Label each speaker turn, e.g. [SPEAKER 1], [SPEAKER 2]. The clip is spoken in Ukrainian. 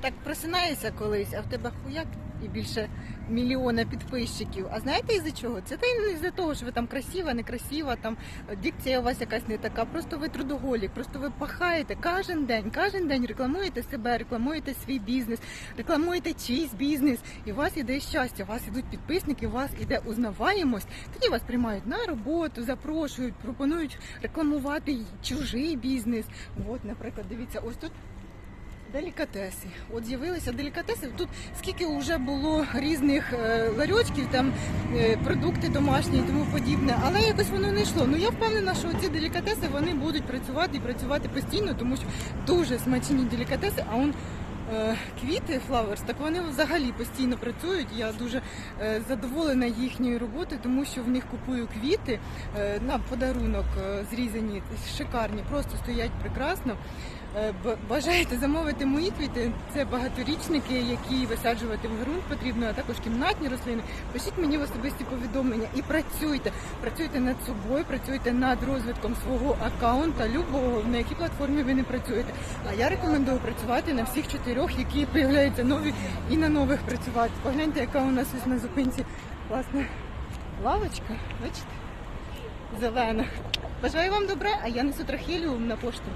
[SPEAKER 1] так просинаєшся колись, а в тебе хуяк і більше мільйона підписчиків. А знаєте із-за чого? Це та й не з-за того, що ви там красива, некрасива, там дикція у вас якась не така. Просто ви трудоголік, просто ви пахаєте кожен день, кожен день рекламуєте себе, рекламуєте свій бізнес, рекламуєте чийсь бізнес, і у вас іде щастя, у вас ідуть підписники, у вас іде узнаваємость. Тоді вас приймають на роботу, запрошують, пропонують рекламувати чужий бізнес. От, наприклад, дивіться, ось тут. Делікатеси. От з'явилися делікатеси. Тут скільки вже було різних е, ларьочків, там е, продукти домашні і тому подібне, але якось воно не йшло. Ну я впевнена, що ці делікатеси вони будуть працювати і працювати постійно, тому що дуже смачні делікатеси. А он квіти Flowers, так вони взагалі постійно працюють. Я дуже е, задоволена їхньою роботою, тому що в них купую квіти е, на подарунок е, зрізані, шикарні, просто стоять прекрасно. Е, Бажаєте замовити мої квіти? Це багаторічники, які висаджувати в ґрунт потрібно, а також кімнатні рослини. Пишіть мені в особисті повідомлення і працюйте. Працюйте над собою, працюйте над розвитком свого аккаунта, любого, на якій платформі ви не працюєте. А я рекомендую працювати на всіх чотирьох, які з'являються нові, і на нових працювати. Погляньте, яка у нас ось на зупинці класна лавочка. Бачите? Зелена. Бажаю вам добре, а я несу трахеліум на пошту.